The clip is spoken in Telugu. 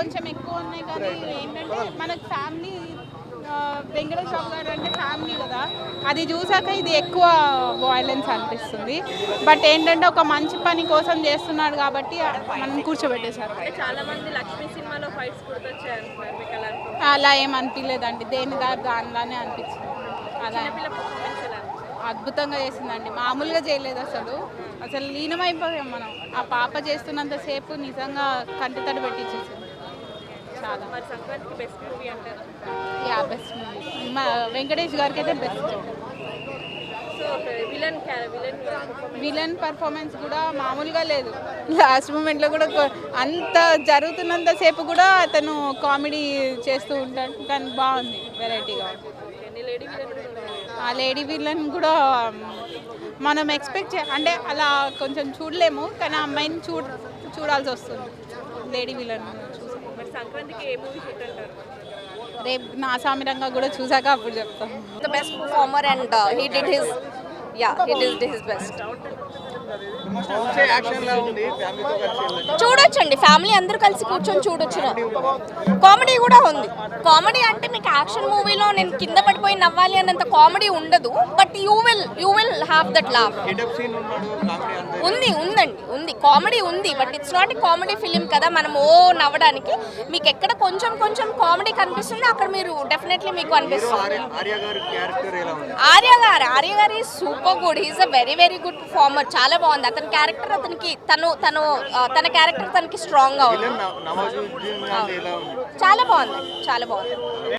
కొంచెం ఎక్కువ ఉన్నాయి కానీ ఏంటంటే మనకు ఫ్యామిలీ వెంకటేష్ బాబు గారు అంటే ఫ్యామిలీ కదా. అది చూసాక ఇది ఎక్కువ వాయిలెన్స్ అనిపిస్తుంది. బట్ ఏంటంటే ఒక మంచి పని కోసం చేస్తున్నాడు కాబట్టి మనం కూర్చోబెట్టేశారు. చాలా మంది లక్ష్మి సినిమాలో ఫైట్స్? అలా ఏం అనిపించలేదండి దేని దానిలానే అనిపించింది. అలా? అద్భుతంగా చేసిందండి. మామూలుగా చేయలేదు అసలు. అసలు లీనమైపోయాం మనం. ఆ పాప చేస్తున్నంతసేపు నిజంగా కంటి తడి పెట్టించేసింది. మరి సంక్రాంతికి బెస్ట్ మూవీ అంటారు యా బెస్ట్ మూవీ మా వెంకటేష్ గారికి అయితే బెస్ట్ విలన్ విలన్ పర్ఫార్మెన్స్ కూడా మామూలుగా లేదు. లాస్ట్ మూమెంట్లో కూడా అంత జరుగుతున్నంతసేపు కూడా అతను కామెడీ చేస్తూ ఉంటాడు. కానీ బాగుంది వెరైటీగా. ఆ లేడీ విలన్ కూడా మనం ఎక్స్పెక్ట్ చే అంటే అలా కొంచెం చూడలేము. కానీ ఆ అమ్మాయిని చూడ చూడాల్సి వస్తుంది. లేడీ విలన్ చూసి. సంక్రాంతికి ఏ మూవీ హిట్ అంటారు? రేపు నా సామిరంగా కూడా చూసాక అప్పుడు చెప్తాం. The best performer and uh, he did చూడొచ్చండి. ఫ్యామిలీ అందరూ కలిసి కూర్చొని చూడొచ్చు. కామెడీ కూడా ఉంది. కామెడీ అంటే మీకు యాక్షన్ మూవీలో నేను కింద పడిపోయి నవ్వాలి అన్నంత కామెడీ ఉండదు. But you will you will have that laugh ఉంది ఉందండి ఉంది. కామెడీ ఉంది but it's not comedy film కదా మనం ఓ నవ్వడానికి. మీకు ఎక్కడ కొంచెం కొంచెం కామెడీ కనిపిస్తుంది అక్కడ మీరు డెఫినెట్లీ మీకు అనిపిస్తుంది. Arya garu Arya garu super good he's a very very good performer చాలా బాగుంది. అతని క్యారెక్టర్ అతనికి తను తను తన క్యారెక్టర్ తనకి స్ట్రాంగ్ ఉంది? చాలా బాగుంది. చాలా బాగుంది.